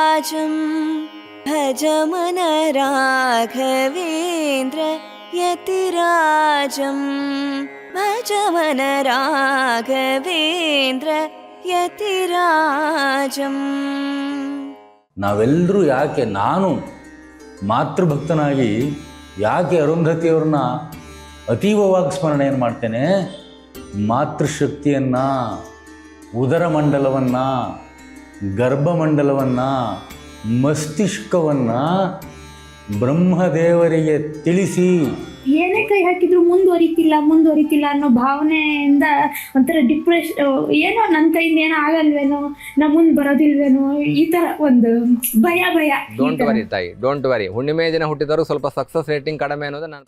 यतिराजं भज मन राघवेन्द्र यतिराजं भज मन राघवेन्द्र यतिराजम् ನಾವೆಲ್ಲರೂ ಯಾಕೆ ನಾನು ಮಾತೃಭಕ್ತನಾಗಿ ಯಾಕೆ ಅರುಂಧತಿಯವ್ರನ್ನ ಅತೀವವಾಗಿ ಸ್ಮರಣೆಯನ್ನು ಮಾಡ್ತೇನೆ ಮಾತೃಶಕ್ತಿಯನ್ನು ಉದರ ಮಂಡಲವನ್ನು ಗರ್ಭಮಂಡಲವನ್ನು ಮಸ್ತಿಷ್ಕವನ್ನು ಬ್ರಹ್ಮದೇವರಿಗೆ ತಿಳಿಸಿ. ಏನೇ ಕೈ ಹಾಕಿದ್ರು ಮುಂದುವರಿತಿಲ್ಲ ಮುಂದುವರಿತಿಲ್ಲ ಅನ್ನೋ ಭಾವನೆಯಿಂದ ಒಂಥರ ಡಿಪ್ರೆಷ್ ಏನೋ ನನ್ನ ಕೈಯಿಂದ ಏನೋ ಆಗಲ್ವೇನೋ ನಾ ಮುಂದೆ ಬರೋದಿಲ್ವೇನೋ ಈ ತರ ಒಂದು ಭಯ ಭಯ. ಡೋಂಟ್ ವರಿ ತಾಯಿ ಡೋಂಟ್ ವರಿ ಹುಣ್ಣಿಮೆ ದಿನ ಹುಟ್ಟಿದವರು ಸ್ವಲ್ಪ ಸಕ್ಸಸ್ ರೇಟಿಂಗ್ ಕಡಿಮೆ ಅನ್ನೋದು ನಾನು